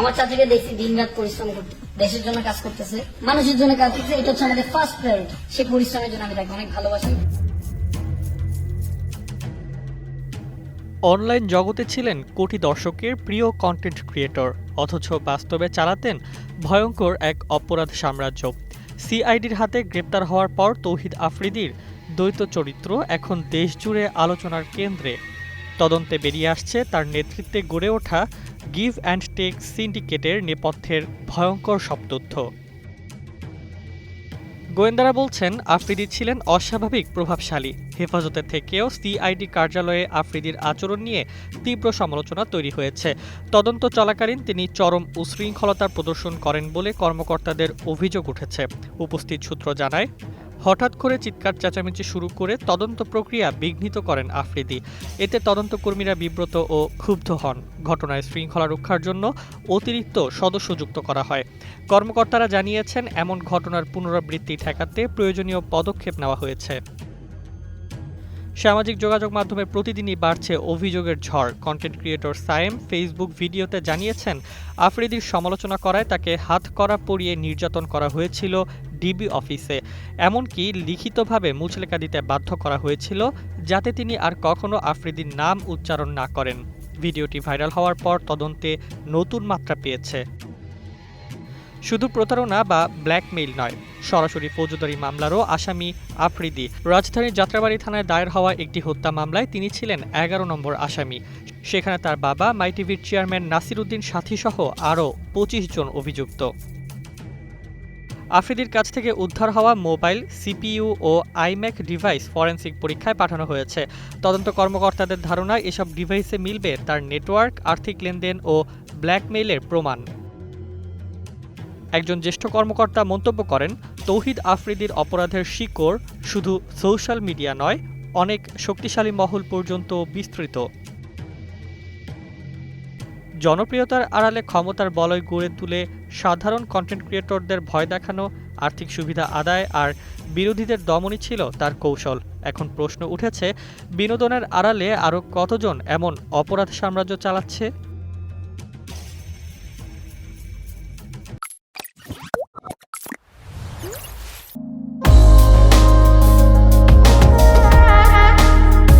আমার চাচাকে দেখছি দিন রাত পরিশ্রম করতে দেশের জন্য কাজ করতেছে, মানুষের জন্য কাজ করতেছে, এটা হচ্ছে আমাদের ফার্স্ট প্রায়োরিটি সে পরিশ্রমের জন্য আমি তাকে অনেক ভালোবাসি। অনলাইন জগতে ছিলেন কোটি দর্শকের প্রিয় কন্টেন্ট ক্রিয়েটর অথচ বাস্তবে চালাতেন ভয়ঙ্কর এক অপরাধ সাম্রাজ্য। সিআইডির হাতে গ্রেপ্তার হওয়ার পর তৌহিদ আফ্রিদির দ্বৈত চরিত্র এখন দেশজুড়ে আলোচনার কেন্দ্রে। তদন্তে বেরিয়ে আসছে তার নেতৃত্বে গড়ে ওঠা গিভ অ্যান্ড টেক সিন্ডিকেটের নেপথ্যের ভয়ঙ্কর সব তথ্য। গোয়েন্দারা বলছেন, আফ্রিদি ছিলেন অস্বাভাবিক প্রভাবশালী। হেফাজতে থেকেও সিআইডি কার্যালয়ে আফ্রিদির আচরণ নিয়ে তীব্র সমালোচনা তৈরি হয়েছে। তদন্ত চলাকালীন তিনি চরম উশৃঙ্খলতার প্রদর্শন করেন বলে কর্মকর্তাদের অভিযোগ উঠেছে। উপস্থিত সূত্র জানায় হঠাৎ করে চিৎকার চেঁচামেচি শুরু করে তদন্ত প্রক্রিয়া বিঘ্নিত করেন আফ্রিদি। এতে তদন্তকর্মীরা বিব্রত ও ক্ষুব্ধ হন। ঘটনায় শৃঙ্খলা রক্ষার জন্য অতিরিক্ত সদস্য যুক্ত করা হয়। কর্মকর্তারা জানিয়েছেন, এমন ঘটনার পুনরাবৃত্তি ঠেকাতে প্রয়োজনীয় পদক্ষেপ নেওয়া হয়েছে। সামাজিক যোগাযোগ মাধ্যমে প্রতিদিনই বাড়ছে অভিযোগের ঝড়। কন্টেন্ট ক্রিয়েটর সায়েম ফেসবুক ভিডিওতে জানিয়েছেন, আফ্রিদির সমালোচনা করায় তাকে হাত করা পরিয়ে নির্যাতন করা হয়েছিল ডিবি অফিসে। এমনকি লিখিতভাবে মুচলেকা দিতে বাধ্য করা হয়েছিল, যাতে তিনি আর কখনো আফ্রিদির নাম উচ্চারণ না করেন। ভিডিওটি ভাইরাল হওয়ার পর তদন্তে নতুন মাত্রা পেয়েছে। শুধু প্রতারণা বা ব্ল্যাকমেইল নয়, সরাসরি ফৌজদারি মামলারও আসামি আফ্রিদি। রাজধানীর যাত্রাবাড়ি থানায় দায়ের হওয়া একটি হত্যা মামলায় তিনি ছিলেন এগারো নম্বর আসামি। সেখানে তার বাবা মাইটিভির চেয়ারম্যান নাসির উদ্দিন সাথীসহ আরও পঁচিশ জন অভিযুক্ত। আফ্রিদির কাছ থেকে উদ্ধার হওয়া মোবাইল, সিপিইউ ও আইম্যাক ডিভাইস ফরেন্সিক পরীক্ষায় পাঠানো হয়েছে। তদন্ত কর্মকর্তাদের ধারণায় এসব ডিভাইসে মিলবে তার নেটওয়ার্ক, আর্থিক লেনদেন ও ব্ল্যাকমেইলের প্রমাণ। একজন জ্যেষ্ঠ কর্মকর্তা মন্তব্য করেন, তৌহিদ আফ্রিদির অপরাধের শিকড় শুধু সোশ্যাল মিডিয়া নয়, অনেক শক্তিশালী মহল পর্যন্ত বিস্তৃত। জনপ্রিয়তার আড়ালে ক্ষমতার বলয় গড়ে তুলে সাধারণ কন্টেন্ট ক্রিয়েটরদের ভয় দেখানো, আর্থিক সুবিধা আদায় আর বিরোধীদের দমনই ছিল তার কৌশল। এখন প্রশ্ন উঠেছে, বিনোদনের আড়ালে আরও কতজন এমন অপরাধ সাম্রাজ্য চালাচ্ছে?